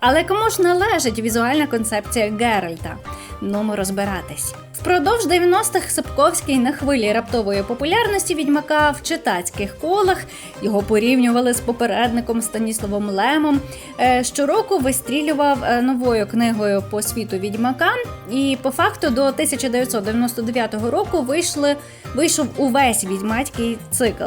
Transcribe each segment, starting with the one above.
Але кому ж належить візуальна концепція Геральта? Ми розбиратись. Впродовж 90-х Сапковський на хвилі раптової популярності відьмака в читацьких колах його порівнювали з попередником Станіславом Лемом. Е, Щороку вистрілював е, новою книгою по світу відьмака, і по факту до 1999 року вийшли, вийшов увесь відьмацький цикл.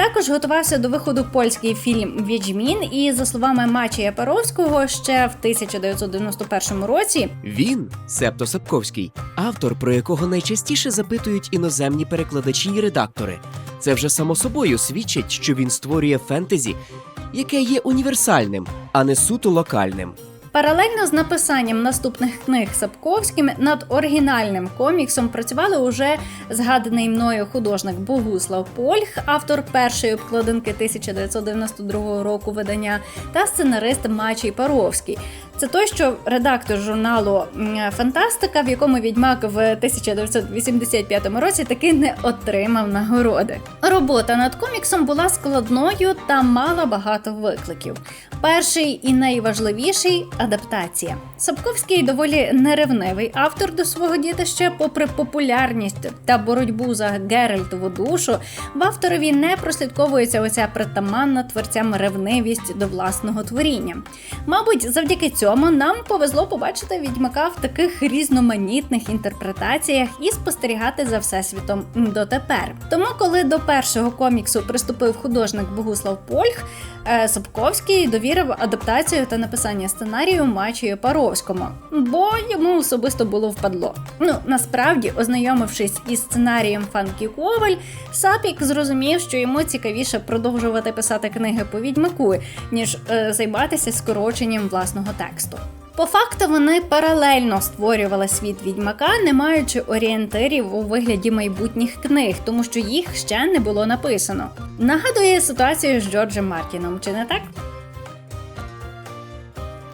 Також готувався до виходу польський фільм Відьмін, і за словами Мачія Паровського, ще в 1991 році Він, Септо Сапковський, автор, про якого найчастіше запитують іноземні перекладачі і редактори. Це вже само собою свідчить, що він створює фентезі, яке є універсальним, а не суто локальним. Паралельно з написанням наступних книг Сапковським над оригінальним коміксом працювали уже згаданий мною художник Богуслав Польх, автор першої обкладинки 1992 року видання, та сценарист Мачій Паровський. Це той, що редактор журналу Фантастика, в якому відьмак в 1985 році таки не отримав нагороди. Робота над коміксом була складною та мала багато викликів. Перший і найважливіший адаптація. Сапковський доволі неревнивий автор до свого дітища, попри популярність та боротьбу за Геральтову душу, в авторові не прослідковується оця притаманна творцям ревнивість до власного творіння. Мабуть, завдяки цьому нам повезло побачити відьмака в таких різноманітних інтерпретаціях і спостерігати за всесвітом дотепер. Тому, коли до першого коміксу приступив художник Богуслав Польх, е, Сапковський довірив адаптацію та написання сценарію Мачію Паровському, бо йому особисто було впадло. Ну насправді, ознайомившись із сценарієм Фанкі Коваль, Сапік зрозумів, що йому цікавіше продовжувати писати книги по відьмаку, ніж е, займатися скороченням власного тексту. По факту вони паралельно створювали світ відьмака, не маючи орієнтирів у вигляді майбутніх книг, тому що їх ще не було написано. Нагадує ситуацію з Джорджем Мартіном, чи не так?